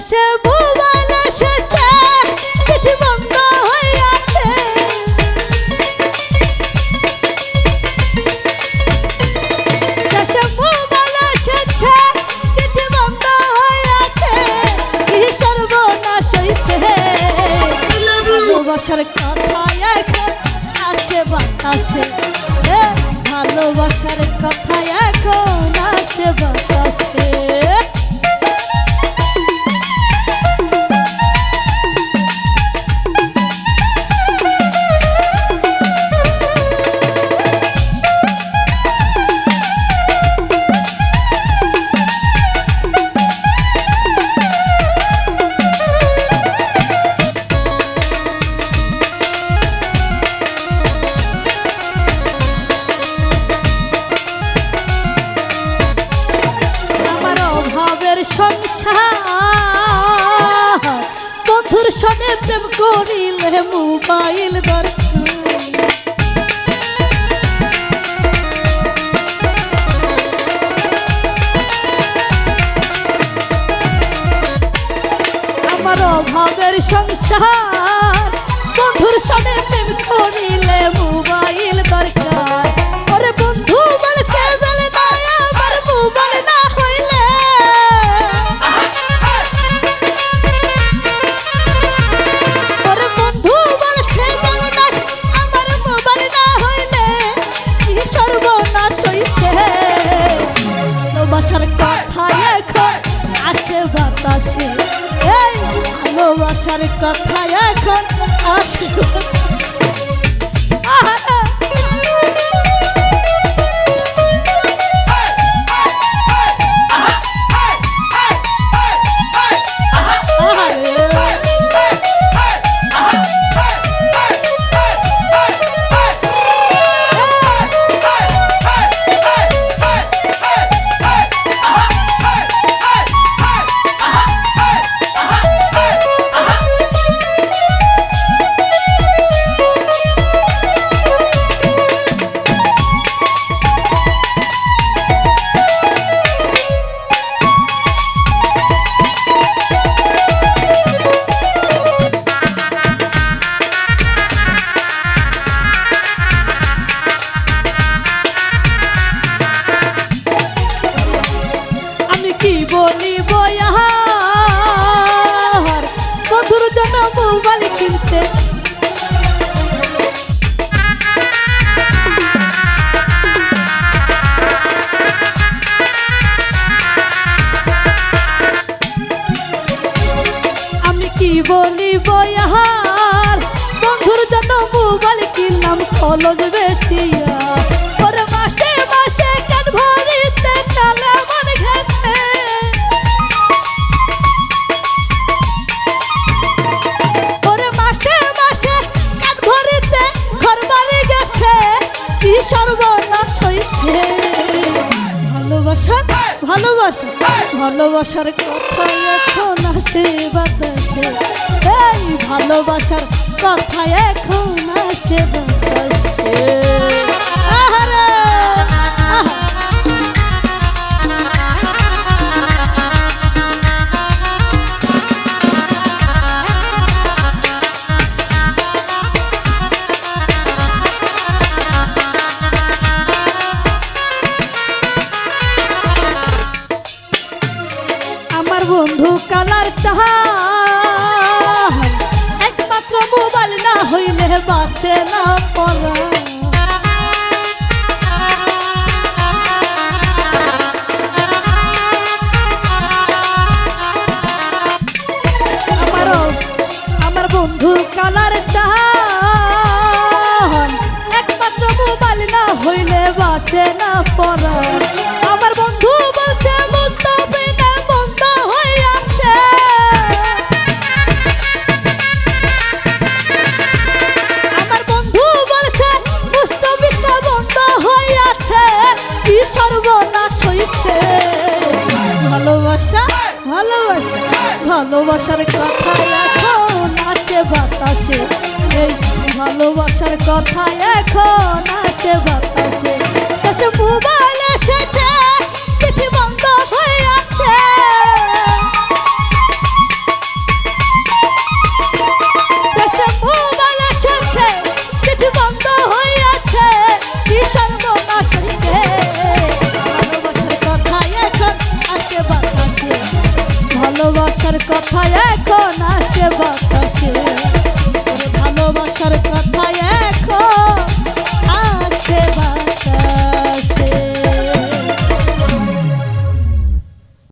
দেশে মোবাইল এসেছে চিঠি বন্ধ আছে। দেশে মোবাইল এসেছে চিঠি বন্ধ হয়ে কি সর্বনাশ হইছে ভালোবাসার কথা এখন আসে বাতাসে। ভালোবাসার কথা এখন আসে বাতাসে। প্রেম করিলে মোবাইল দরকার আমার অভাবের সংসার বন্ধুর সঙ্গে প্রেম করিলে ভালোবাসার কথা এখন আসে বাতাসে। এই ভালোবাসার কথায় এখন আসে কিনলাম খলজ বেটিয়া ওরে মাসে মাসে কেন ভরিতে কালে মন ঘেছে ওরে মাসে মাসে কেন ভরিতে ঘর বাড়ি গেছে। কি সর্বনাশ হইছে। ভালোবাসার ভালোবাসা, ভালোবাসার কথা এখন আসে বাতাসে। এই ভালোবাসার কথা এখন আসে বাতাসে। কালার চাহার একমাত্র মোবাইল না হইলে বাঁচে না পড়া। ভালোবাসার কথা এখন আছে বাতাসে। এই ভালোবাসার কথা এখন আছে বাতাসে।